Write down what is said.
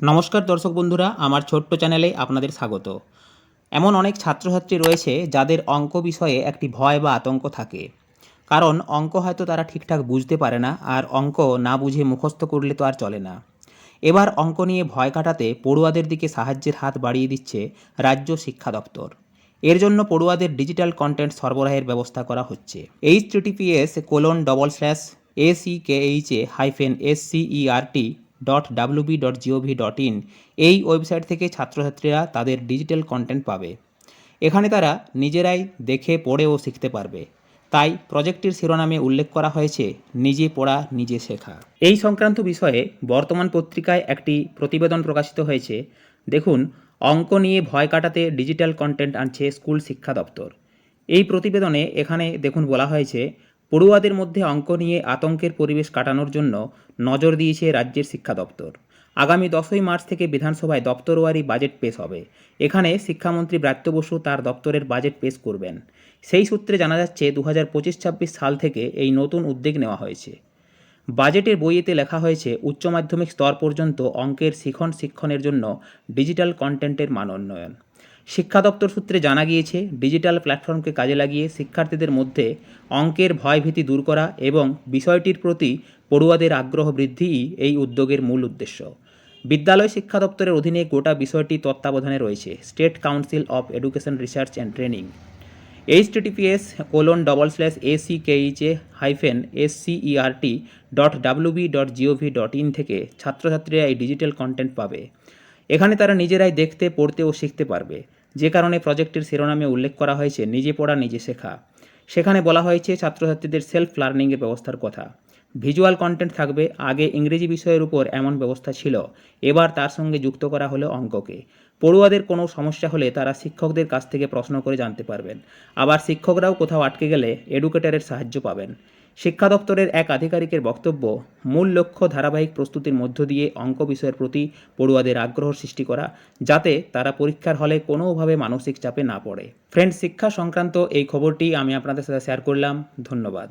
নমস্কার দর্শক বন্ধুরা, আমার ছোট্ট চ্যানেলে আপনাদের স্বাগত। এমন অনেক ছাত্রছাত্রী রয়েছে যাদের অঙ্ক বিষয়ে একটি ভয় বা আতঙ্ক থাকে। কারণ অঙ্ক হয়তো তারা ঠিকঠাক বুঝতে পারে না, আর অঙ্ক না বুঝে মুখস্থ করলে তো আর চলে না। এবার অঙ্ক নিয়ে ভয় কাটাতে পড়ুয়াদের দিকে সাহায্যের হাত বাড়িয়ে দিচ্ছে রাজ্য শিক্ষা দপ্তর। এর জন্য পড়ুয়াদের ডিজিটাল কন্টেন্ট সরবরাহের ব্যবস্থা করা হচ্ছে। H TTPS colon double slash A C K H A hyphen S CERT dot WB dot GOV dot in এই ওয়েবসাইট থেকে ছাত্রছাত্রীরা তাদের ডিজিটাল কন্টেন্ট পাবে। এখানে তারা নিজেরাই দেখে, পড়ে ও শিখতে পারবে। তাই প্রজেক্টটির শিরোনামে উল্লেখ করা হয়েছে, নিজে পড়া, নিজে শেখা। এই সংক্রান্ত বিষয়ে বর্তমান পত্রিকায় একটি প্রতিবেদন প্রকাশিত হয়েছে। দেখুন, অঙ্ক নিয়ে ভয় কাটাতে ডিজিটাল কন্টেন্ট আনছে স্কুল শিক্ষা দপ্তর। এই প্রতিবেদনে এখানে দেখুন বলা হয়েছে পড়ুয়াদের মধ্যে অঙ্ক নিয়ে আতঙ্কের পরিবেশ কাটানোর জন্য নজর দিয়েছে রাজ্যের শিক্ষা দপ্তর। আগামী দশই মার্চ থেকে বিধানসভায় দপ্তরওয়ারি বাজেট পেশ হবে। এখানে শিক্ষামন্ত্রী ব্রাত্য বসু তার দপ্তরের বাজেট পেশ করবেন। সেই সূত্রে জানা যাচ্ছে দু হাজার পঁচিশ ছাব্বিশ সাল থেকে এই নতুন উদ্যোগ নেওয়া হয়েছে। বাজেটের বইয়েতে লেখা হয়েছে, উচ্চ মাধ্যমিক স্তর পর্যন্ত অঙ্কের শিখন শিক্ষণের জন্য ডিজিটাল কন্টেন্টের মান উন্নয়ন। শিক্ষা দপ্তর সূত্রে জানা গিয়েছে, ডিজিটাল প্ল্যাটফর্মকে কাজে লাগিয়ে শিক্ষার্থীদের মধ্যে অঙ্কের ভয়ভীতি দূর করা এবং বিষয়টির প্রতি পড়ুয়াদের আগ্রহ বৃদ্ধিই এই উদ্যোগের মূল উদ্দেশ্য। বিদ্যালয় শিক্ষা দপ্তরের অধীনে গোটা বিষয়টি তত্ত্বাবধানে রয়েছে, State Council of Education Research and Training. HTTPS colon double slash ACKHA hyphen SCERT dot WB dot GOV dot in থেকে ছাত্রছাত্রীরা এই ডিজিটাল কন্টেন্ট পাবে। এখানে তারা নিজেরাই দেখতে, পড়তে ও শিখতে পারবে। যে কারণে প্রজেক্টের শিরোনামে উল্লেখ করা হয়েছে, নিজে পড়া, নিজে শেখা। সেখানে বলা হয়েছে, ছাত্রছাত্রীদের সেলফ লার্নিংয়ের ব্যবস্থার কথা। ভিজুয়াল কন্টেন্ট থাকবে, আগে ইংরেজি বিষয়ের উপর এমন ব্যবস্থা ছিল, এবার তার সঙ্গে যুক্ত করা হলো অঙ্ককে। পড়ুয়াদের কোনো সমস্যা হলে তারা শিক্ষকদের কাছ থেকে প্রশ্ন করে জানতে পারবেন। আবার শিক্ষকরাও কোথাও আটকে গেলে এডুকেটরের সাহায্য পাবেন। শিক্ষা দপ্তরের এক আধিকারিকের বক্তব্য, মূল লক্ষ্য ধারাবাহিক প্রস্তুতির মধ্য দিয়ে অঙ্ক বিষয়ের প্রতি পড়ুয়াদের আগ্রহ সৃষ্টি করা, যাতে তারা পরীক্ষার হলে কোনোভাবে মানসিক চাপে না পড়ে। ফ্রেন্ড শিক্ষা সংক্রান্ত এই খবরটি আমি আপনাদের সাথে শেয়ার করলাম। ধন্যবাদ।